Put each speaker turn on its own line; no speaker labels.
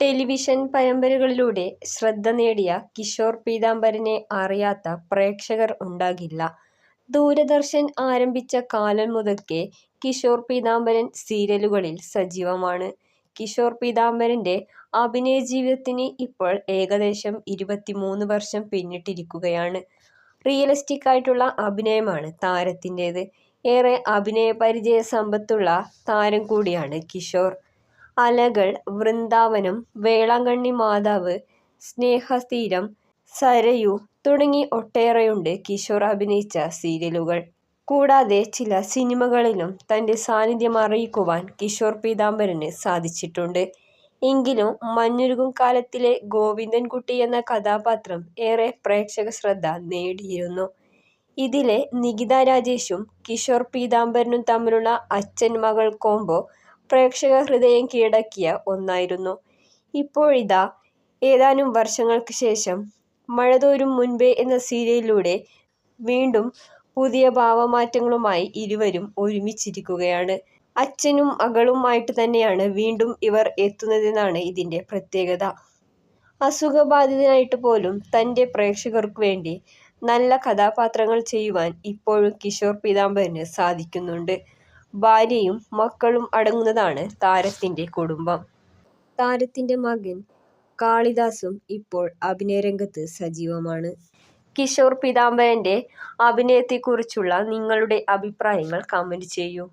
Television പരമ്പരകളിലൂടെ ശ്രദ്ധ നേടിയ കിഷോർ പീതാംബരനെ അറിയാത്ത പ്രേക്ഷകർ ഉണ്ടാകില്ല. ദൂരദർശൻ ആരംഭിച്ച കാലം മുതൽക്കേ കിഷോർ പീതാംബരൻ സീരിയലുകളിൽ സജീവമാണ്. കിഷോർ അഭിനയ ജീവിതത്തിന് ഇപ്പോൾ ഏകദേശം ഇരുപത്തിമൂന്ന് വർഷം പിന്നിട്ടിരിക്കുകയാണ്. റിയലിസ്റ്റിക് ആയിട്ടുള്ള അഭിനയമാണ് താരത്തിന്റേത്. ഏറെ അഭിനയ പരിചയ അഭിനയപരിചയസമ്പത്തുള്ള താരം കൂടിയാണ് കിഷോർ. അലകൾ, വൃന്ദാവനം, വേളാങ്കണ്ണി മാതാവ്, സ്നേഹതീരം, സരയു തുടങ്ങി ഒട്ടേറെയുണ്ട് കിഷോർ അഭിനയിച്ച സീരിയലുകൾ. കൂടാതെ ചില സിനിമകളിലും തന്റെ സാന്നിധ്യം അറിയിക്കുവാൻ കിഷോർ പീതാംബരന് സാധിച്ചിട്ടുണ്ട്. എങ്കിലും മഞ്ഞുരുകും കാലത്തിലെ ഗോവിന്ദൻകുട്ടി എന്ന കഥാപാത്രം ഏറെ പ്രേക്ഷക ശ്രദ്ധ നേടിയിരുന്നു. ഇതിലെ നികിത രാജേഷും കിഷോർ പീതാംബരനും തമ്മിലുള്ള അച്ഛൻ-മകൾ കോംബോ പ്രേക്ഷകഹൃദയം കീഴടക്കിയ ഒന്നായിരുന്നു. ഇപ്പോഴിതാ ഏതാനും വർഷങ്ങൾക്ക് ശേഷം മഴതോരും മുൻപേ എന്ന സീരിയലിലൂടെ വീണ്ടും പുതിയ ഭാവമാറ്റങ്ങളുമായി ഇരുവരും ഒരുമിച്ചിരിക്കുകയാണ്. അച്ഛനും മകളുമായിട്ട് തന്നെയാണ് വീണ്ടും ഇവർ എത്തുന്നതെന്നാണ് ഇതിന്റെ പ്രത്യേകത. അസുഖബാധിതനായിട്ട് പോലും തന്റെ പ്രേക്ഷകർക്ക് വേണ്ടി നല്ല കഥാപാത്രങ്ങൾ ചെയ്യുവാൻ ഇപ്പോഴും കിഷോർ പീതാംബരന് സാധിക്കുന്നുണ്ട്. ഭാര്യയും മക്കളും അടങ്ങുന്നതാണ് താരത്തിന്റെ കുടുംബം. താരത്തിന്റെ മകൻ കാളിദാസും ഇപ്പോൾ അഭിനയരംഗത്ത് സജീവമാണ്. കിഷോർ പീതാംബരന്റെ അഭിനയത്തെക്കുറിച്ചുള്ള നിങ്ങളുടെ അഭിപ്രായങ്ങൾ കമന്റ് ചെയ്യൂ.